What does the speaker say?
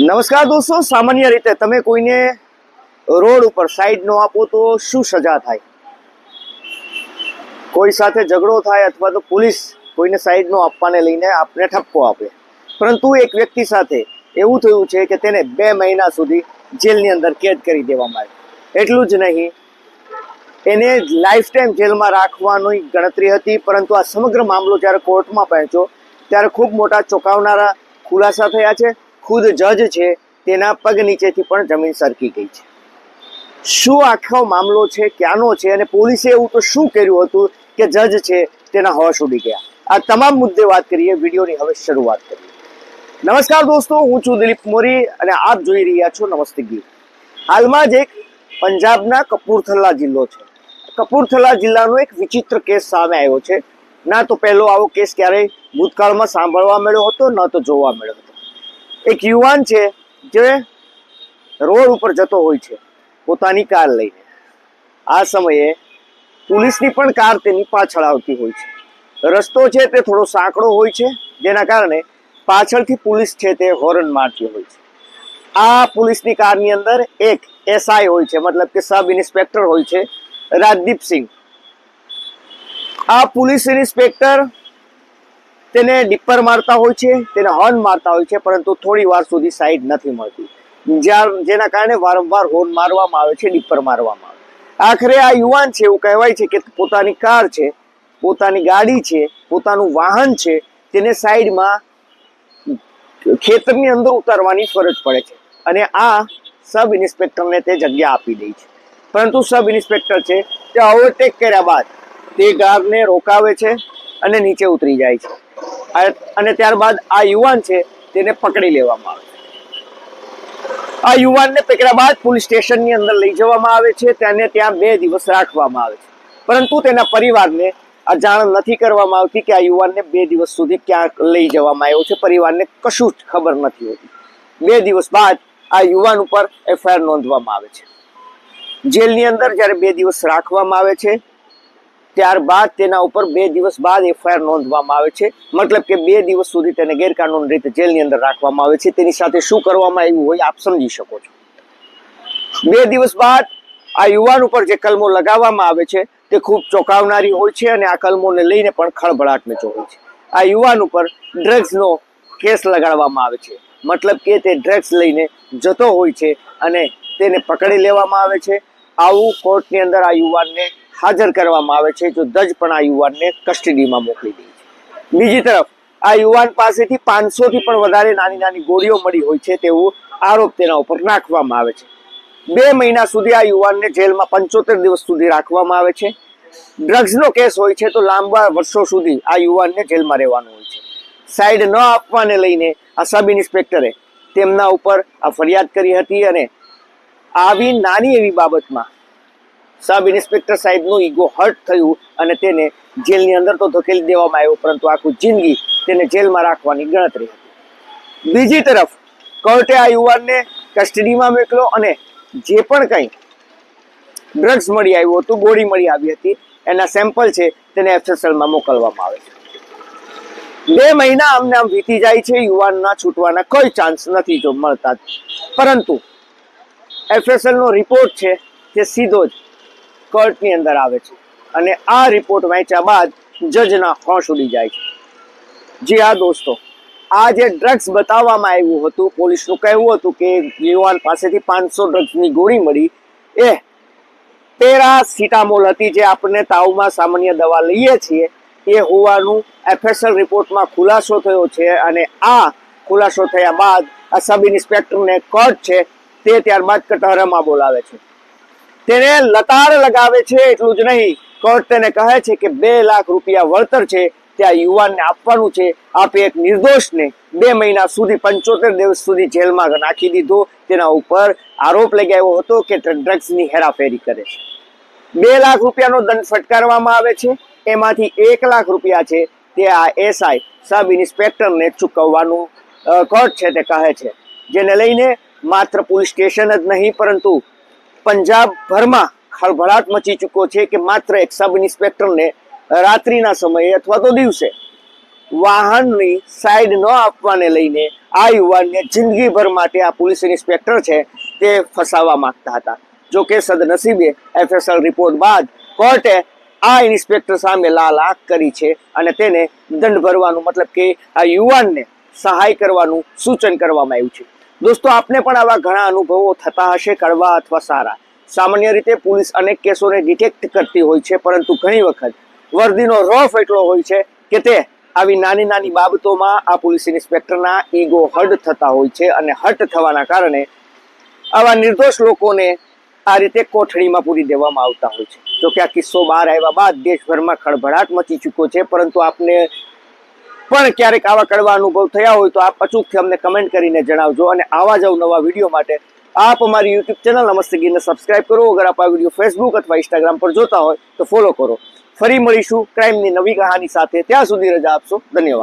નમસ્કાર દોસ્તો, સામાન્ય રીતે તમે કોઈને રોડ ઉપર સાઈડ નો આપો તો શું સજા થાય? કોઈ સાથે ઝઘડો થાય અથવા તો પોલીસ કોઈને સાઈડ નો આપવાને લઈને આપને ઠપકો આપે. પરંતુ એક વ્યક્તિ સાથે એવું થયું છે કે તેને બે મહિના સુધી જેલની અંદર કેદ કરી દેવામાં આવી. એટલું જ નહીં, એને લાઈફ ટાઈમ જેલમાં રાખવાની ગણતરી હતી, પરંતુ આ સમગ્ર મામલો જ્યારે કોર્ટમાં પહોંચ્યો, ત્યારે ખૂબ મોટા ચોંકાવનારા ખુલાસા થયા છે. ખુદ જજ છે, તેના પગ નીચેથી પણ જમીન સરકી ગઈ છે. શું આખો મામલો છે, ક્યાંનો છે, અને પોલીસે એવું તો શું કર્યું હતું કે જજ છે, તેના હોશ ઉડી ગયા. આ તમામ મુદ્દે વાત કરીએ, વિડીયોની હવે શરૂઆત કરીએ. નમસ્કાર દોસ્તો, હું છું દિલીપ મોરી અને આપ જોઈ રહ્યા છો નમસ્તે ગીત હાલમાં જ એક પંજાબના કપૂરથલા જિલ્લો છે. કપૂરથલા જિલ્લાનો એક વિચિત્ર કેસ સામે આવ્યો છે. ના તો પહેલો આવો કેસ ક્યારેય ભૂતકાળમાં સાંભળવા મળ્યો હતો, ન તો જોવા મળ્યો હતો. એક યુવાન છે જે રોડ ઉપર જતો હોય છે, પોતાની કાર લઈને. આ સમયે પોલીસની પણ કાર તેની પાછળ આવતી હોય છે. રસ્તો છે તે થોડો સાંકડો હોય છે, જેના કારણે પાછળથી પોલીસ છે તે હોર્ન મારતી હોય છે. આ પોલીસની કારની અંદર એક એસઆઈ હોય છે, મતલબ કે સબ ઇન્સ્પેક્ટર હોય છે રાજદીપસિંહ આ પોલીસ ઇન્સ્પેક્ટર તેને ડિપ્પર મારતા હોય છે, તેને હોર્ન મારતા હોય છે, પરંતુ થોડી વાર સુધી સાઈડ નથી મળતી. જેના કારણે વારંવાર હોર્ન મારવામાં આવે છે ડિપ્પર મારવામાં આવે આખરે આ યુવાન છે, એવું કહેવાય છે કે પોતાની કાર છે, પોતાની ગાડી છે, પોતાનું વાહન છે, તેને સાઈડમાં ખેતરની અંદર ઉતારવાની ફરજ પડે છે. અને આ સબ ઇન્સ્પેક્ટરને તે જગ્યા આપી દે છે. પરંતુ સબ ઇન્સ્પેક્ટર છે, તે ઓવરટેક કર્યા બાદ તે કારને રોકાવે છે અને નીચે ઉતરી જાય છે. અને ત્યારબાદ આ યુવાન છે, તેને પકડી લેવામાં આવે આ યુવાનને પકડ્યા બાદ પોલીસ સ્ટેશનની અંદર લઈ જવામાં આવે છે, તેને ત્યાં બે દિવસ રાખવામાં આવે છે. પરંતુ તેના પરિવારને આ જાણ નથી કરવામાં આવતી કે આ યુવાનને બે દિવસ સુધી ક્યાંક લઈ જવામાં આવ્યો છે. પરિવારને કશું જ ખબર નથી હોતી. બે દિવસ બાદ આ યુવાન ઉપર એફઆઈઆર નોંધવામાં આવે છે. જેલની અંદર જ્યારે બે દિવસ રાખવામાં આવે છે ત્યારબાદ તેના ઉપર બે દિવસ બાદ એફઆઈઆર નોંધવામાં આવે છે. મતલબ કે બે દિવસ સુધી તેને ગેરકાનૂની રીતે જેલની અંદર રાખવામાં આવે છે. તેની સાથે શું કરવામાં આવ્યું હોય આપ સમજી શકો છો. બે દિવસ બાદ આ યુવાન ઉપર જે કલમો લગાવવામાં આવે છે તે ખૂબ ચોંકાવનારી હોય છે અને આ કલમોને લઈને પણ ખળભળાટ મચો હોય છે. આ યુવાન ઉપર ડ્રગ્સનો કેસ લગાડવામાં આવે છે. મતલબ કે તે ડ્રગ્સ લઈને જતો હોય છે અને તેને પકડી લેવામાં આવે છે. આવું કોર્ટની અંદર આ યુવાનને હાજર કરવામાં આવે છે, જો દજ પણ આ યુવાનને કસ્ટડીમાં મોકલી દે છે. બીજી તરફ, આ યુવાન પાસેથી પાંચસોથી પણ વધારે નાની નાની ગોળીઓ મળી હોય છે તેવું આરોપ તેના ઉપર નાખવામાં આવે છે. બે મહિના સુધી આ યુવાનને જેલમાં પંચોતેર દિવસ સુધી રાખવામાં આવે છે. ડ્રગ્સનો કેસ હોય છે તો લાંબા વર્ષો સુધી આ યુવાનને જેલમાં રહેવાનું હોય છે. સાઈડ ન આપવાને લઈને આ સબ ઇન્સ્પેક્ટરે તેમના ઉપર આ ફરિયાદ કરી હતી અને આવી નાની એવી બાબતમાં સબ ઇન્સ્પેક્ટર સાહેબનું ઈગો હર્ટ થયું અને તેને જેલની અંદર તો ધકેલી દેવામાં આવ્યો, પરંતુ આખું જિંદગી તેને જેલમાં રાખવાની ગણતરી હતી. બીજી તરફ, કોર્ટે આ યુવાનને કસ્ટડીમાં મોકલો અને જે પણ કંઈ ડ્રગ્સ મળી આવ્યું હતું, ગોળી મળી આવી હતી, એના સેમ્પલ છે તેને એફએસએલમાં મોકલવામાં આવે છે. બે મહિના આમને આમ વીતી જાય છે, યુવાનના છૂટવાના કોઈ ચાન્સ નથી જો મળતા પરંતુ એફએસએલનો રિપોર્ટ છે તે સીધો જ કોર્ટની અંદર આવે છે. અને આ રિપોર્ટ વાંચ્યા બાદ જજના હોશ ઉડી જાય છે. જી હા દોસ્તો, આ જે ડ્રગ્સ બતાવવામાં આવ્યું હતું, પોલીસનું કહેવું હતું કે યુવાન પાસેથી પાંચસો ડ્રગ્સની ગોળી મળી. એ પેરાસિટામોલ હતી જે આપણે તાવમાં સામાન્ય દવા લઈએ છીએ. એ હોવાનું એફએસએલ રિપોર્ટમાં ખુલાસો થયો છે અને આ ખુલાસો થયા બાદ આ સબ ઇન્સ્પેક્ટરને કોર્ટ છે તે ત્યારબાદ કટહરામાં બોલાવે છે. તેને લતાર લગાવે છે એટલું જ નહીં. કોર્ટ તેને કહે છે કે બે લાખ રૂપિયા વળતર છે, તે આ યુવાનને આપવાનું છે. આપે એક નિર્દોષને બે મહિના સુધી, પંચોતેર દિવસ સુધી જેલમાં નાખી દીધો. તેના ઉપર આરોપ લગાવ્યો હતો કે ડ્રગ્સની હેરાફેરી કરે છે. બે લાખ રૂપિયાનો દંડ ફટકારવામાં આવે છે. એમાંથી એક લાખ રૂપિયા છે તે આ એસઆઈ સબ ઇન્સ્પેક્ટરને ચૂકવવાનું કોર્ટ છે તે કહે છે. જેને લઈને માત્ર પોલીસ સ્ટેશન જ નહીં, પરંતુ પંજાબ ભરમાં ખળભળાટ મચી ચૂક્યો છે કે માત્ર એક સબ ઇન્સ્પેક્ટરને રાત્રિના સમયે અથવા તો દિવસે વાહનની સાઈડ ન આપવાને લઈને આ યુવાનને જિંદગીભર માટે આ પોલીસ ઇન્સ્પેક્ટર છે તે ફસાવવા માંગતા હતા. જો કે સદનસીબે એફએસએલ રિપોર્ટ બાદ કોર્ટે આ ઇન્સ્પેક્ટર સામે લાલ આંખ કરી છે અને તેને દંડ ભરવાનું મતલબ કે આ યુવાનને સહાય કરવાનું સૂચન કરવામાં આવ્યું છે. દોસ્તો, આપને પણ આવા ઘણા અનુભવો થતા હશે, કડવા અથવા સારા. સામાન્ય રીતે પોલીસ અનેક કેસોને ડિટેક્ટ કરતી હોય છે, પરંતુ ઘણી વખત વર્દીનો રોફ એટલો હોય છે કે તે આવી નાની નાની બાબતોમાં આ પોલીસ ઇન્સ્પેક્ટરના ઈગો હર્ટ થતા હોય છે અને હર્ટ થવાના કારણે આવા નિર્દોષ લોકોને આ રીતે કોઠડીમાં પૂરી દેવામાં આવતા હોય છે. જો કે આ કિસ્સો બહાર આવ્યા બાદ દેશભરમાં ખળભળાટ મચી ચૂક્યો છે, પરંતુ આપને પણ ક્યારેક આવા કડવા અનુભવ થયા હોય તો આપ અચૂકથી અમને કમેન્ટ કરીને જણાવજો અને આવા જ નવા વીડિયો માટે આપ અમારી યુટ્યુબ ચેનલ નમસ્તે ગીરને સબસ્ક્રાઇબ કરો. અગર આપ આ વીડિયો ફેસબુક અથવા ઇન્સ્ટાગ્રામ પર જોતા હોય તો ફોલો કરો. ફરી મળીશું ક્રાઇમની નવી કહાની સાથે. ત્યાં સુધી રજા આપશો. ધન્યવાદ.